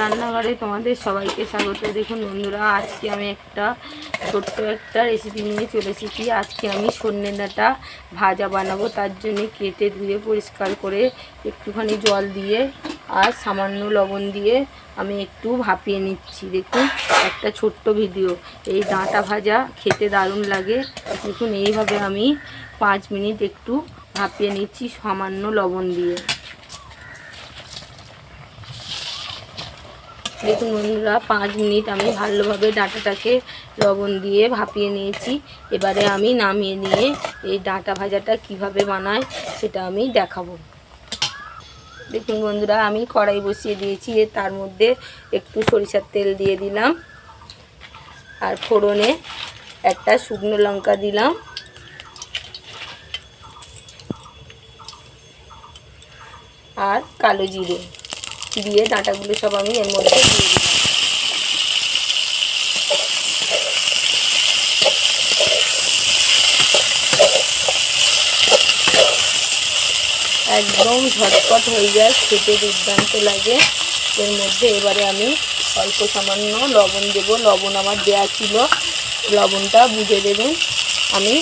রান্নাঘরে তোমাদের সবাইকে স্বাগত। দেখুন বন্ধুরা, আজকে আমি একটা ছোট্ট একটা রেসিপি নিয়ে চলে এসেছি। আজকে আমি সন্ধ্যে ডাঁটা ভাজা বানাবো, তার জন্য কেটে ধুয়ে পরিষ্কার করে একটুখানি জল দিয়ে আর সামান্য লবণ দিয়ে আমি একটু ভাপিয়ে নিচ্ছি। দেখুন, একটা ছোট্ট ভিডিও। এই ডাঁটা ভাজা খেতে দারুণ লাগে। দেখুন, এইভাবে আমি পাঁচ মিনিট একটু ভাপিয়ে নিচ্ছি সামান্য লবণ দিয়ে। দেখুন বন্ধুরা পাঁচ মিনিট আমি ভালোভাবে ডাঁটাটাকে লবণ দিয়ে ভাপিয়ে নিয়েছি। এবারে আমি নামিয়ে নিয়ে এই ডাঁটা ভাজাটা কীভাবে বানায় সেটা আমি দেখাবো। দেখুন বন্ধুরা, আমি কড়াই বসিয়ে দিয়েছি। তার মধ্যে একটু সরিষার তেল দিয়ে দিলাম। আর ফোড়নে একটা শুকনো লঙ্কা দিলাম। আর কালো জিরে। দিয়ে ডাঁটাগুলো সব আমি এর মধ্যে দিয়ে একদম ঝটপট হয়ে যায়, খেতে দুর্দান্ত লাগে। এর মধ্যে এবারে আমি অল্প সামান্য লবণ দেব। লবণ আমার দেয়া ছিল। লবণটা বুঝে দেবেন। আমি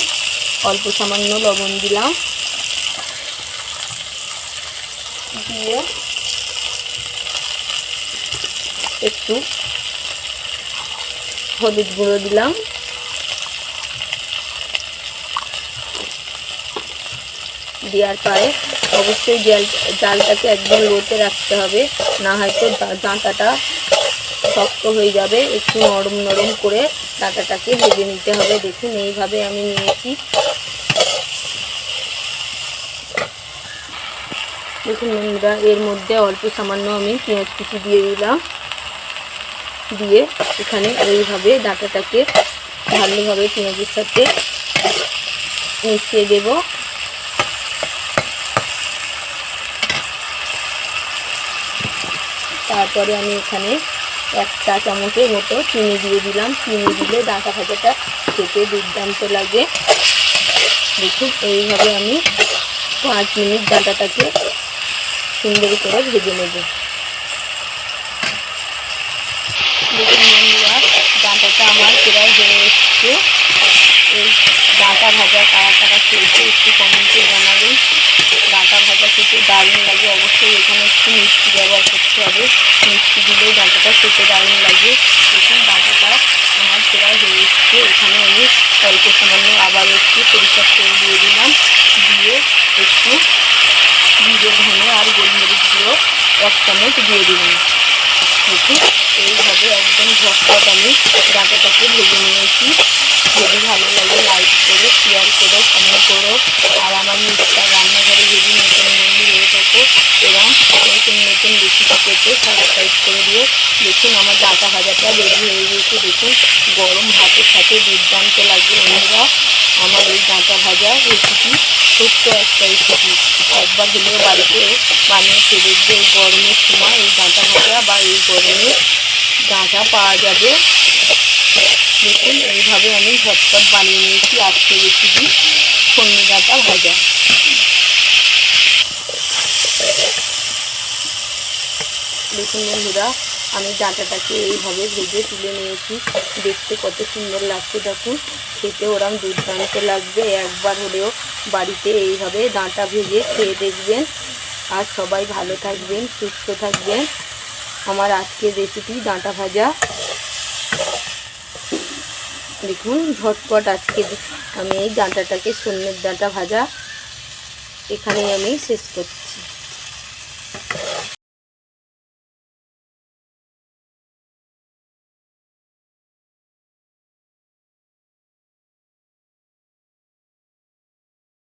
অল্প সামান্য লবণ দিলাম। দিয়ে একটু হলুদ গুঁড়ো দিলাম। দেওয়ার পরে অবশ্যই জাল, জালটাকে একদম লোতে রাখতে হবে, না হয়তো ডাঁটাটা শক্ত হয়ে যাবে। একটু নরম নরম করে ডাঁটাটাকে ভেজে নিতে হবে। দেখুন, এইভাবে আমি নিয়েছি। দেখুন বন্ধুরা, এর মধ্যে অল্প সামান্য আমি পেঁয়াজ কুচি দিয়ে দিলাম। দিয়ে এখানে এইভাবে ডাঁটাটাকে ভালোভাবে পেঁয়াজের সাথে মিশিয়ে দেব। তারপরে আমি এখানে এক চা চামচের মতো চিনি দিয়ে দিলাম। চিনি দিলে ডাঁটা ভাজাটা খেতে দুর্দান্ত লাগে। দেখুন, এইভাবে আমি পাঁচ মিনিট ডাঁটাটাকে সুন্দর করে ভেজে নেব। ডাঁটাটা আমার প্রায় হয়ে এসছে। এই ডাঁটা ভাজা কারা কারা একটু কমেন্টে জানাবেন। ডাঁটা ভাজা খেতে দারুণ লাগে। অবশ্যই এখানে একটু মিষ্টি ব্যবহার করতে হবে। মিষ্টি ডাঁটাটা খেতে দারুণ লাগে। দেখুন, ডাঁটাটা আমার প্রায় হয়ে এসছে। এখানে আমি অল্প সামান্য আবার একটু সরিষার তেল দিয়ে দিলাম। দিয়ে একটু জিরে, ধনে আর গোলমরিচ এক চামচ দিয়ে দিলাম। দেখুন, এইভাবে ঝটপট আমি ডাঁটাটাকে ভেজে নিয়েছি। যদি ভালো লাগে লাইক করো শেয়ার করো কমেন্ট করো। আর আমার মিষ্টা রান্নাঘরে যদি নতুন বন্ধু হয়ে থাকো, এবং নতুন নতুন রেসিপি পেতে সাবস্ক্রাইব করে দিও। দেখুন, আমার ডাঁটা ভাজাটা রেডি হয়ে গিয়েছে দেখুন, গরম ভাতের সাথে দুর্দান্ত লাগবে বন্ধুরা। আমার এই ডাঁটা ভাজা রেসিপি ছোট্ট একটা রেসিপি একবার হলেও বাড়িতে বানিয়ে দেখবে এই গরমের সময় এই ডাঁটা ভাজা বা এই গরমে ডাঁটা পাওয়া যাবে। দেখুন, এইভাবে আমি ঝটপট বানিয়ে নিয়েছি আজকে রেসিপি সন্ধ্যে ডাঁটা ভাজা। দেখুন বন্ধুরা, আমি ডাঁটাটাকে এইভাবে ভেজে তুলে নিয়েছি। দেখতে কত সুন্দর লাগছে, দেখুন। খেতে ওরম দুর্দান্ত লাগবে। একবার হলেও বাড়িতে এইভাবে ডাঁটা ভেজে খেয়ে দেখবেন। আর সবাই ভালো থাকবেন, সুস্থ থাকবেন। আমার আজকের রেসিপি ডাঁটা ভাজা। দেখুন, ঝটপট আজকে আমি এই ডাঁটাটাকে সন্ন্যের ডাঁটা ভাজা। এখানেই আমি শেষ করছি।